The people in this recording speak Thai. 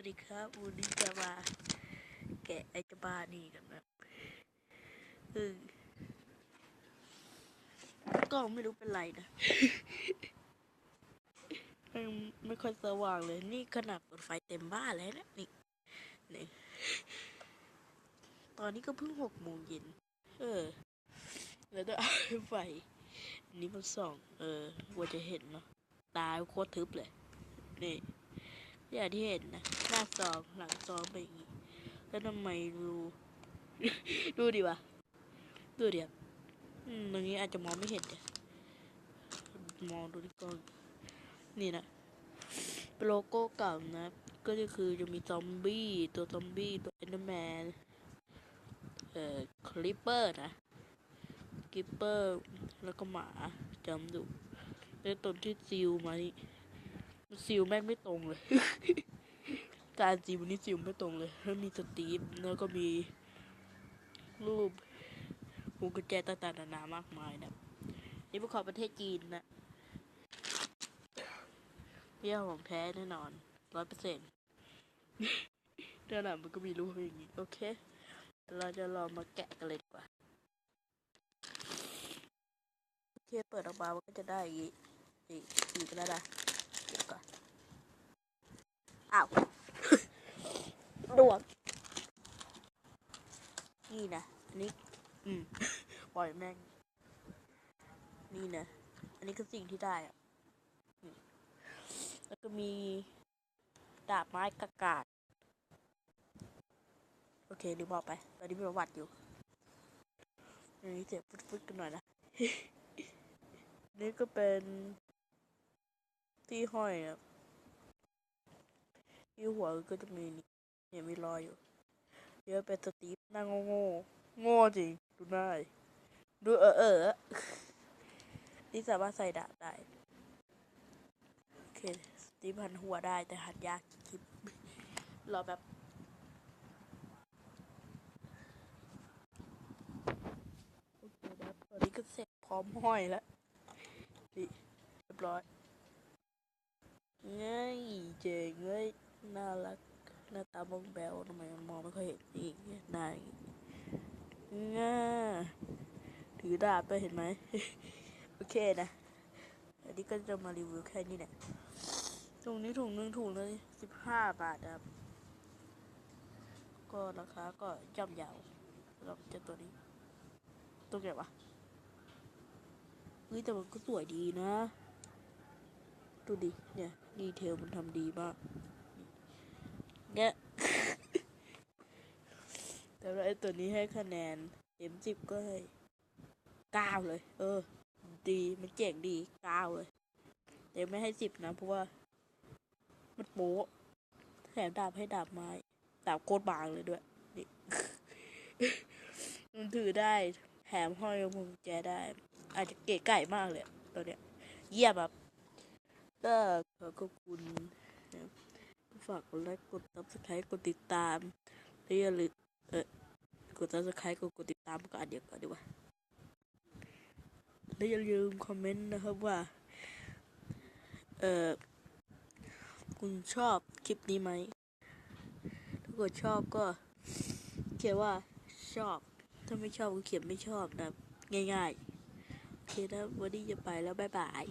วัสดีครับวันนี้จะมาแกะไอจบานี่กันนะเออก็ไม่รู้เป็นไรนะมันไม่ค่อยสว่างเลย นี่ขนาดเปิดไฟเต็มบ้านแล้วนะนี่นี่ตอนนี้ก็เพิ่งหกโมงเย็น เออ แล้วก็เอาไฟ นี้มันส่อง เออว่าจะเห็นเนาะ ตาโคตรทึบเลย นี่ อย่างที่เห็นนะหน้าซองหลังซองเป็นอย่างนี้แล้วทำไมดูดูดิวะดูดิครับตรงนี้อาจจะมองไม่เห็นเนี่ยมองดูที่กล้องนี่นะเป็นโลโก้เก่านะก็จะคือจะมีซอมบี้ตัวซอมบี้ตัวเอนเดอร์แมนเอ่อคลิปเปอร์นะคลิปเปอร์แล้วก็หมาจำดูแล้วตนที่ซิลมานี่ ซิลแม่งไม่ตรงเลย การซิลนี่ซิลไม่ตรงเลยแล้วมีสตีฟแล้วก็มี รูปหูกุญแจต่างๆนานามากมายนะนี่เป็นของประเทศจีนนะเรี่ยของแท้แน่นอนร้อยเปอร์เซ็นต์แน่นอนมันก็มีรูปอย่างนี้โอเค เราจะลองมาแกะกันเลยดีกว่าโอเคเปิดออกมามันก็จะได้อย่างนี้นี่อีกแล้วนะดี๋ยวก่อน อ้าวดวงนี่นะอันนี้ อืมปล่อยแม่ง นี่นะ อันนี้คือสิ่งที่ได้อะแล้วก็มีดาบไม้กากาด โอเคลืมบอกไป ตอนนี้มีประวัติอยู่อันนี้เสียฟึดๆกันหน่อยนะ นี่ก็เป็นที่ห้อยอะ ที่หัวก็จะมีนี่เนี่ยมีรอยอยู่เดี๋ยวเป็นสตีฟนั่งโง่โง่จริง ดูได้ดูเออเออนี่สามารถใส่ดาบได้โอเคสตีฟหันหัวได้แต่หันยากคลิปรอแบบโอเคนะตอนนี้ก็เสร็จพร้อมห้อยแล้วนี่เรียบร้อยง่ายเจ๋งเลย น่ารักหน้าตามองแบวทำไมมันมองไม่ค่อยเห็นอีกนายง่าถือดาบไปเห็นไหม โอเคนะ อันนี้ก็จะมารีวิวแค่นี้แหละถุงนี้ถุงหนึ่งถุงเลยสิบห้าบาทครับ ก็ราคาก็ย่อมยาวเราจะตัวนี้ ตัวไหนวะเฮ้ยแต่มันก็สวยดีนะ ดูดิ เนี่ย ดีเทลมันทำดีมาก เนี่ยแต่ว่าไอ้ตัวนี้ให้คะแนนเต็มสิบก็ให้เก้าเลย เออ ดีมันเจ๋งดีเก้าเลยแต่ไม่ให้สิบนะเพราะว่า มันโป๊ะแถมดาบให้ดาบไม้ดาบโคตรบางเลยด้วยนี่มันถือได้แถมห้อยพวงกุญแจได้ อาจจะเก๋ไก่มากเลยตัวเนี้ยเยี่ยมแบบก็ขอขอบคุณนะ ฝากกดไลค์กดซับสไครต์กดติดตามและอย่าลืมเออกดซับสไครต์กดกดติดตามก็อันเดียวกันดีกว่าและอย่าลืมคอมเมนต์นะครับว่า เออคุณชอบคลิปนี้ไหม ถ้าเกิดชอบก็เขียนว่าชอบ ถ้าไม่ชอบก็เขียนไม่ชอบนะง่ายๆ โอเคนะวันนี้จะไปแล้ว บ๊ายบาย